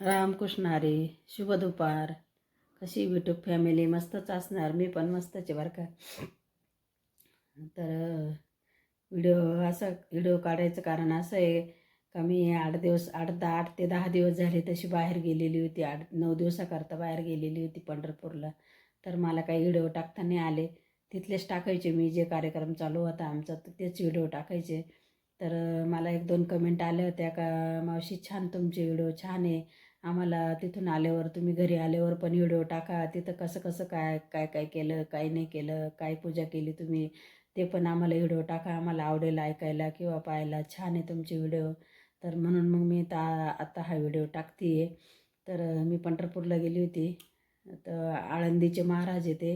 रामकृष्ण हरे शुभ दुपार कशी यूट्यूब फॅमिली मस्तच असणार मी पण मस्तच आहे बरं का. तर व्हिडिओ असं व्हिडिओ काढायचं कारण असं आहे का मी आठ दिवस आठ दहा आठ ते दहा दिवस झाले तशी बाहेर गेलेली होती. आठ नऊ दिवसाकरता बाहेर गेलेली होती पंढरपूरला. तर मला काही व्हिडिओ टाकता नाही आले. तिथलेच टाकायचे मी जे कार्यक्रम चालू होता आमचा तर तेच व्हिडिओ टाकायचे. तर मला एक दोन कमेंट आल्या होत्या का मावशी छान तुमचे व्हिडिओ छान आहे. आम्हाला तिथून आल्यावर तुम्ही घरी आल्यावर पण व्हिडिओ टाका. तिथं कसं कसं काय काय काय केलं काय नाही केलं काय पूजा केली तुम्ही ते पण आम्हाला व्हिडिओ टाका. आम्हाला आवडेल ऐकायला किंवा पाहायला. छान आहे तुमचे व्हिडिओ. तर म्हणून मग मी ता आत्ता हा व्हिडिओ टाकते आहे तर मी पंढरपूरला गेली होती. तर आळंदीचे महाराज येते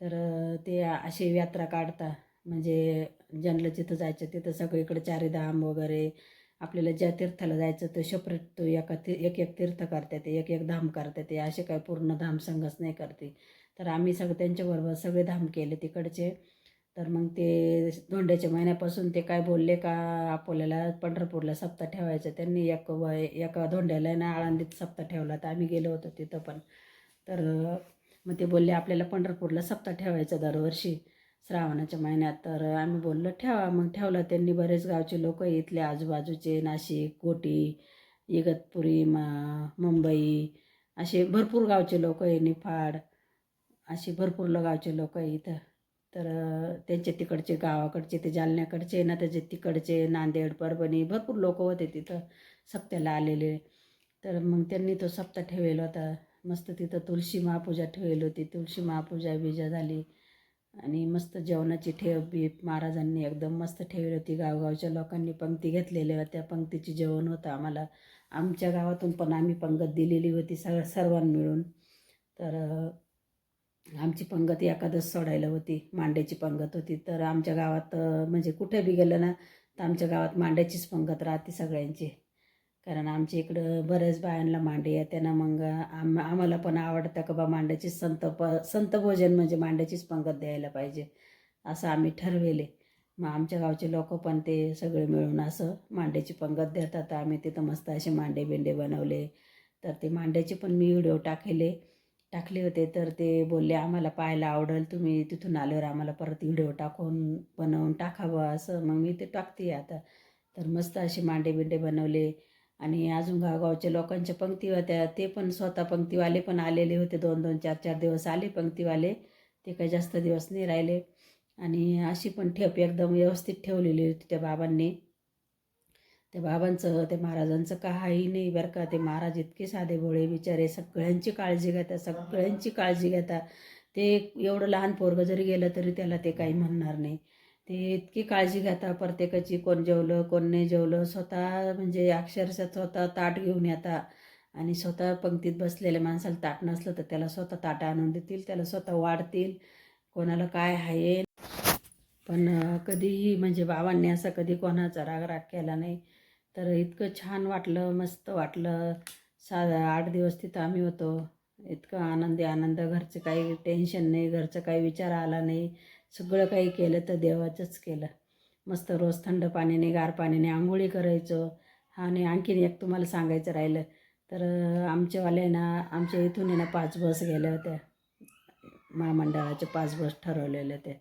तर ते अशी यात्रा काढता. म्हणजे ज्यांना जिथं जायचं तिथं सगळीकडे चारीधाम वगैरे आपल्याला ज्या तीर्थाला जायचं तो सेपरेट तो एका ती एक एक तीर्थ करतात एक एक धाम करतात असे काय पूर्ण धाम संघच नाही करते. तर आम्ही सगळं त्यांच्याबरोबर सगळे धाम केले तिकडचे. तर मग ते धोंड्याच्या महिन्यापासून ते काय बोलले का आपल्याला पंढरपूरला सप्ताह ठेवायचं. त्यांनी एक एका धोंड्याला ना आळंदीत सप्ताह ठेवला तर आम्ही गेलो होतो तिथं पण. तर मग ते बोलले आपल्याला पंढरपूरला सप्ताह ठेवायचा दरवर्षी. श्रावणाच्या महिन्यात तर आम्ही बोललो ठेवा मग ठेवलं त्यांनी बरेच गावचे लोक इथले आजूबाजूचे नाशिक कोटी इगतपुरी मा मुंबई असे भरपूर गावचे लोक आहे निफाड असे भरपूर गावचे लोक आहे इथं. तर त्यांचे तिकडचे गावाकडचे ते जालन्याकडचे ना त्याचे तिकडचे नांदेड परभणी भरपूर लोक होते तिथं सप्त्याला आलेले. तर मग त्यांनी तो सप्ताह ठेवेल होता. मस्त तिथं तुळशी महापूजा ठेवेल होती. तुळशी महापूजा बिजा झाली. आणि मस्त जेवणाची ठेव बी महाराजांनी एकदम मस्त ठेवली होती. गावगावच्या लोकांनी पंक्ती घेतलेल्या होत्या. पंक्तीची जेवण होतं आम्हाला. आमच्या गावातून पण आम्ही पंगत दिलेली होती सग सर्वां मिळून. तर आमची पंगत एकादश सोडायला होती. मांड्याची पंगत होती. तर आमच्या गावात म्हणजे कुठे बी गेलं ना तर आमच्या गावात मांड्याचीच पंगत राहते सगळ्यांची. कारण आमच्या इकडं बऱ्याच बायांना मांडे आहे त्यांना मग आम आम्हाला पण आवडतं का बा मांड्याची संत प संत भोजन म्हणजे मांड्याचीच पंगत द्यायला पाहिजे असं आम्ही ठरवेले. मग आमच्या गावचे लोक पण ते सगळे मिळून असं मांड्याची पंगत देतात. आम्ही तिथं मस्त असे मांडे बिंडे बनवले. तर ते मांड्याचे पण मी व्हिडिओ टाकले टाकले होते. तर ते बोलले आम्हाला पाहायला आवडेल तुम्ही तिथून आल्यावर आम्हाला परत व्हिडिओ टाकून बनवून टाकावं असं. मग मी ते टाकते आता. तर मस्त असे मांडे बिंडे बनवले. आणि अजून गावगावच्या लोकांच्या पंक्ती होत्या ते पण स्वतः पंक्तीवाले पण आलेले होते. दोन दोन चार चार दिवस आले पंक्तीवाले. ते काही जास्त दिवस नाही राहिले. आणि अशी पण ठेप एकदम व्यवस्थित ठेवलेली होती त्या बाबांनी. त्या बाबांचं त्या महाराजांचं काही नाही बरं का. ते महाराज इतके साधे भोळे बिचारे सगळ्यांची काळजी घेतात सगळ्यांची काळजी घेतात ते एवढं लहान पोरगं जरी गेलं तरी त्याला ते काही म्हणणार नाही. ते इतकी काळजी घेता प्रत्येकाची कोण जेवलं कोण नाही जेवलं. स्वतः म्हणजे अक्षरशः स्वतः ताट घेऊन येता. आणि स्वतः पंक्तीत बसलेल्या माणसाला ताट नसलं तर त्याला स्वतः ताट आणून देतील त्याला स्वतः वाढतील. कोणाला काय आहे? पण कधीही म्हणजे बाबांनी असं कधी कोणाचा रागराग केला नाही. तर इतकं छान वाटलं मस्त वाटलं. सा आठ दिवस तिथं आम्ही होतो. इतकं आनंदी आनंद. घरचं काही टेन्शन नाही घरचं काही विचार आला नाही. सगळं काही केलं तर देवाचंच केलं. मस्त रोज थंड पाण्याने गार पाण्याने आंघोळी करायचं. आणि आणखीन एक तुम्हाला सांगायचं राहिलं तर आमच्यावाले ना आमच्या इथून आहे ना पाच बस गेल्या होत्या. महामंडळाचे पाच बस ठरवलेले होते.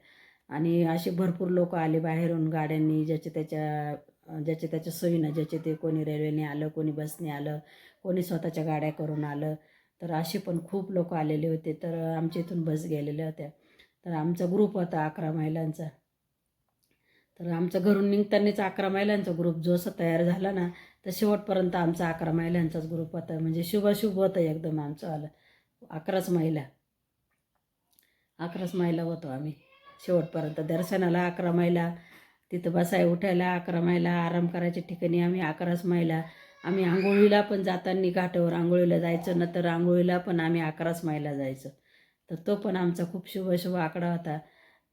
आणि असे भरपूर लोक आले बाहेरून गाड्यांनी ज्याच्या त्याच्या ज्याच्या त्याच्या सोयीनं ज्याचे ते कोणी रेल्वेने आलं कोणी बसने आलं कोणी स्वतःच्या गाड्या करून आलं. तर असे पण खूप लोक आलेले होते. तर आमच्या इथून बस गेलेल्या होत्या. तर आमचा ग्रुप होता अकरा महिलांचा. तर आमचा घरून निघतानाच अकरा महिलांचा ग्रुप जो तयार झाला ना तर शेवटपर्यंत आमचा अकरा महिलांचाच ग्रुप होता. म्हणजे शुभाशुभ होतं एकदम आमचं आलं. अकराच महिला. अकराच महिला होतो आम्ही. शेवटपर्यंत दर्शनाला अकरा महिला तिथं बसाय उठायला अकरा महिला आराम करायच्या ठिकाणी आम्ही अकराच महिला. आम्ही आंघोळीला पण जाताना घाटावर आंघोळीला जायचं नंतर तर आंघोळीला पण आम्ही अकराच महिला जायचं. तर तो पण आमचा खूप शुभ शुभ आकडा होता.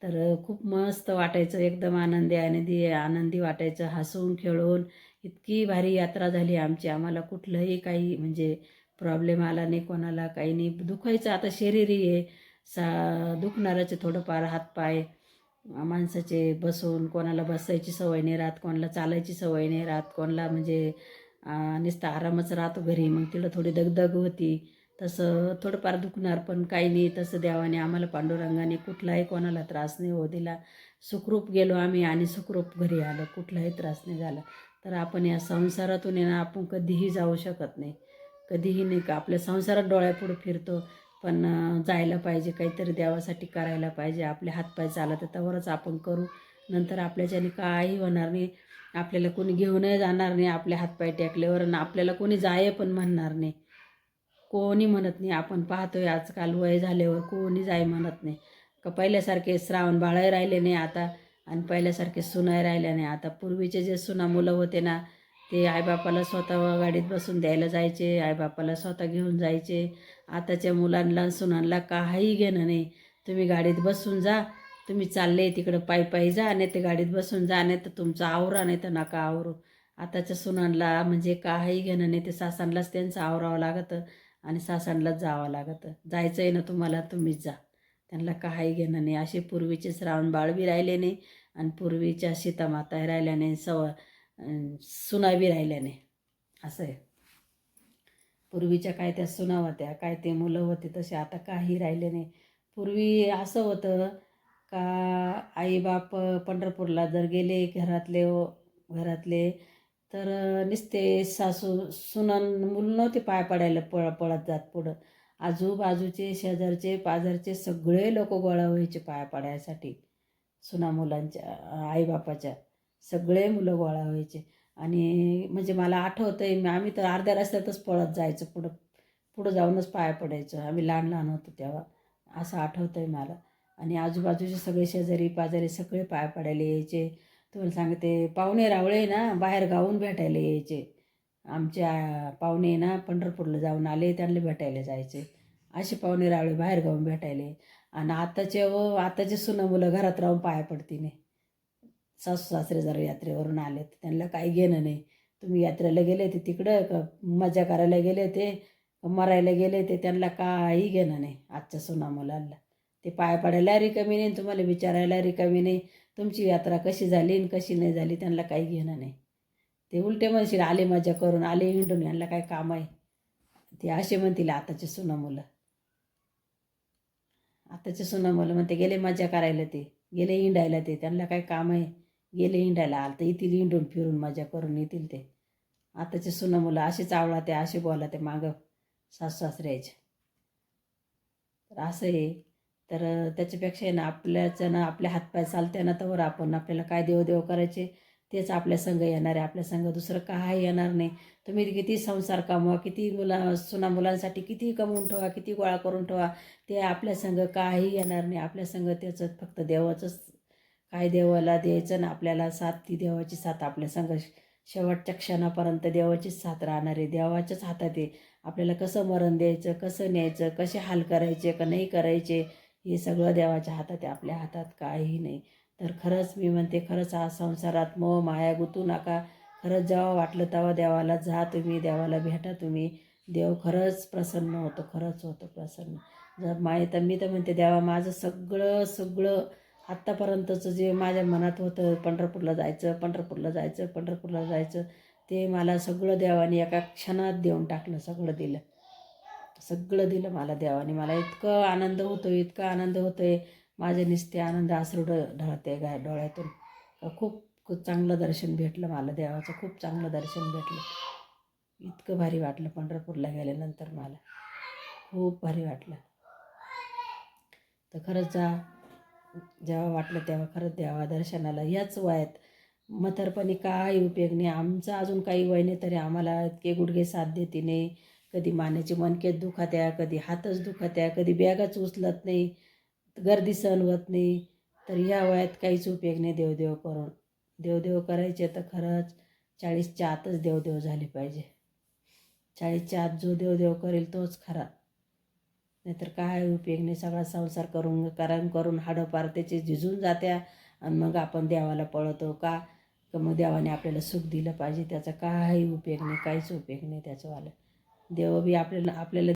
तर खूप मस्त वाटायचं एकदम आनंदी आनंदी आनंदी वाटायचं हसून खेळून. इतकी भारी यात्रा झाली आमची. आम्हाला कुठलंही काही म्हणजे प्रॉब्लेम आला नाही कोणाला काही नाही. दुखायचं. आता शरीरही आहे. सा दुखणाराचे थोडंफार हातपाय. माणसाचे बसून कोणाला बसायची सवय नाही राहत कोणाला चालायची सवय नाही राहत कोणाला म्हणजे नुसतं आरामच राहतो घरी. मग तिला थोडी दगदग होती. तसं थोडंफार दुखणार पण काही नाही तसं देवाने आम्हाला पांडुरंगाने कुठलाही कोणाला त्रास नाही हो दिला. सुखरूप गेलो आम्ही आणि सुखरूप घरी आलो कुठलाही त्रास नाही झाला. तर आपण या संसारातून येणं आपण कधीही जाऊ शकत नाही. कधीही नाही का आपल्या संसारात डोळ्यापुढे फिरतो पण जायला पाहिजे काहीतरी देवासाठी करायला पाहिजे आपले हातपाय चालत आहे त्यावरच आपण करू. नंतर आपल्याच्याने काही होणार नाही आपल्याला कोणी घेऊनही जाणार नाही आपले हातपाय टेकल्यावर आणि आपल्याला कोणी जाय पण म्हणणार नाही. कोणी म्हणत नाही आपण पाहतोय आजकाल वय झाल्यावर कोणी जाय म्हणत नाही. का पहिल्यासारखे श्रावण बाळाही राहिले नाही आता आणि पहिल्यासारखे सुनाही राहिल्या नाही. आता पूर्वीचे जे सुना मुलं होते ना ते आईबापाला स्वतः गाडीत बसून द्यायला जायचे आईबापाला स्वतः घेऊन जायचे. आताच्या मुलांना सुनांना काही घेणं नाही. तुम्ही गाडीत बसून जा तुम्ही चालले तिकडं पायी पायी जा नाही ते गाडीत बसून जा नाही तर तुमचा आवरा नाही तर नका आवरू. आताच्या सुनांना म्हणजे काही घेणं नाही ते सासांनाच त्यांचं आवरावं लागतं. आणि सासांनाच जावं लागतं. जायचं आहे ना तुम्हाला तुम्हीच जा. त्यांना काही घेणं नाही. असे पूर्वीचे श्रावण बाळबी राहिले नाही आणि पूर्वीच्या सीतामाता राहिल्या नाही सव सुनाबी राहिल्या नाही. असं आहे. पूर्वीच्या काय त्या सुना होत्या काय ते मुलं होते तसे आता काही राहिले नाही. पूर्वी असं होतं का आईबाप पंढरपूरला जर गेले घरातले व- घरातले तर नुसते सासू सुनान मुलं नव्हते पाय पडायला पळ पळत जात पुढं. आजूबाजूचे शेजारचे पाजारचे सगळे लोक गोळा व्हायचे पाया पडायसाठी. सुना मुलांच्या आईबापाच्या सगळे मुलं गोळा व्हायचे. आणि म्हणजे मला आठवतं आहे आम्ही तर अर्ध्या रस्त्यातच पळत जायचं पुढं पुढं जाऊनच पाया पडायचं. आम्ही लहान लहान होतो तेव्हा. असं आठवतं आहे मला. आणि आजूबाजूचे सगळे शेजारी पाजारी सगळे पाया पडायला यायचे. तुम्हाला सांगते पाहुणे रावळे ना बाहेर गावून भेटायला यायचे. आमच्या पाहुणे ना पंढरपूरला जाऊन आले त्यांना भेटायला जायचे. असे पाहुणे रावळे बाहेर गावून भेटायले आणि आताचे व आताचे सुनं मुलं घरात राहून पाया पडतीने नाही सासू सासरे जर यात्रेवरून आले तर त्यांना काही घेणं नाही. तुम्ही यात्रेला गेले ते तिकडं का मजा करायला गेले ते मरायला गेले ते त्यांना काही घेणं नाही आजच्या सुना मुलांना. ते पाया पडायला रिकामी नाही तुम्हाला विचारायला रिकामी नाही. तुमची यात्रा कशी झाली आणि कशी नाही झाली त्यांना काही घेणं नाही. ते उलटे म्हणशील आले मजा करून आले हिंडून यांना काय काम आहे? ते असे म्हणतील आताचे सुना मुलं. आताचे सुना मुलं म्हणते गेले मजा करायला ते गेले हिंडायला ते त्यांना काय काम आहे? गेले हिंडायला आलं तर येतील हिंडून फिरून मजा करून येतील ते. आताचे सुना मुलं असेच चावला ते असे बोला ते मागं सासू सासऱ्याचे. तर असं आहे. तर त्याच्यापेक्षा ना आपल्याचं ना आपल्या हातपाय चालते ना तर आपण आपल्याला काय देवदेव करायचे तेच आपल्या संघ येणार आहे. आपल्या संघ दुसरं काय येणार नाही. तुम्ही किती संसार कमवा किती मुला सुना मुलांसाठी किती कमवून ठेवा किती गोळा करून ठेवा ते आपल्या संघ काही येणार नाही. आपल्या संघ त्याचं फक्त देवाचंच काय देवाला द्यायचं ना आपल्याला साथ ती देवाची साथ आपल्या संघ शेवटच्या क्षणापर्यंत देवाचीच साथ राहणार आहे. देवाच्याच हातात आहे. आपल्याला कसं मरण द्यायचं कसं न्यायचं कसे हाल करायचे का नाही करायचे हे सगळं देवाच्या हातात आहे आपल्या हातात काही नाही. तर खरंच मी म्हणते खरंच हा संसारात मोह माया गुतू नका. खरंच जेव्हा वाटलं तेव्हा देवाला जा तुम्ही देवाला भेटा तुम्ही. देव खरंच प्रसन्न होतो खरंच होतो प्रसन्न. जर माय तर मी तर म्हणते देवा माझं सगळं सगळं आत्तापर्यंतचं जे माझ्या मनात होतं पंढरपूरला जायचं पंढरपूरला जायचं पंढरपूरला जायचं ते मला सगळं देवाने एका क्षणात देऊन टाकलं सगळं दिलं. सगळं दिलं मला देवाने. मला इतकं आनंद होतो इतका आनंद होतो आहे माझे निस्ते आनंद आसरू ढ ढळते गा डोळ्यातून. खूप खूप चांगलं दर्शन भेटलं मला देवाचं. खूप चांगलं दर्शन भेटलं. इतकं भारी वाटलं पंढरपूरला गेल्यानंतर मला. खूप भारी वाटलं. तर खरंच जा जेव्हा वाटलं तेव्हा खरंच द्यावा दर्शनाला याच वयात. मथरपणी काही उपयोग नाही. आमचं अजून काही वय नाही तरी आम्हाला इतके गुडघे साथ देते नाही कधी मानेचे मनकेत दुखात्या कधी हातच दुखात्या कधी बॅगाच उचलत नाही गर्दी सहन होत नाही. तर या वयात काहीच उपयोग नाही देवदेव करून. देवदेव करायचे तर खरंच चाळीसच्या आतच देवदेव झाले पाहिजे. चाळीसच्या आत जो देवदेव करेल तोच खरा. नाहीतर काय उपयोग नाही. सगळा संसार करून कारण करून हाडं पार त्याचे झिजून जात्या आणि मग आपण देवाला पळतो का? मग देवाने आपल्याला सुख दिलं पाहिजे. त्याचा काही उपयोग नाही काहीच उपयोग नाही त्याचंवालं देव बी आपल्याला आपल्याला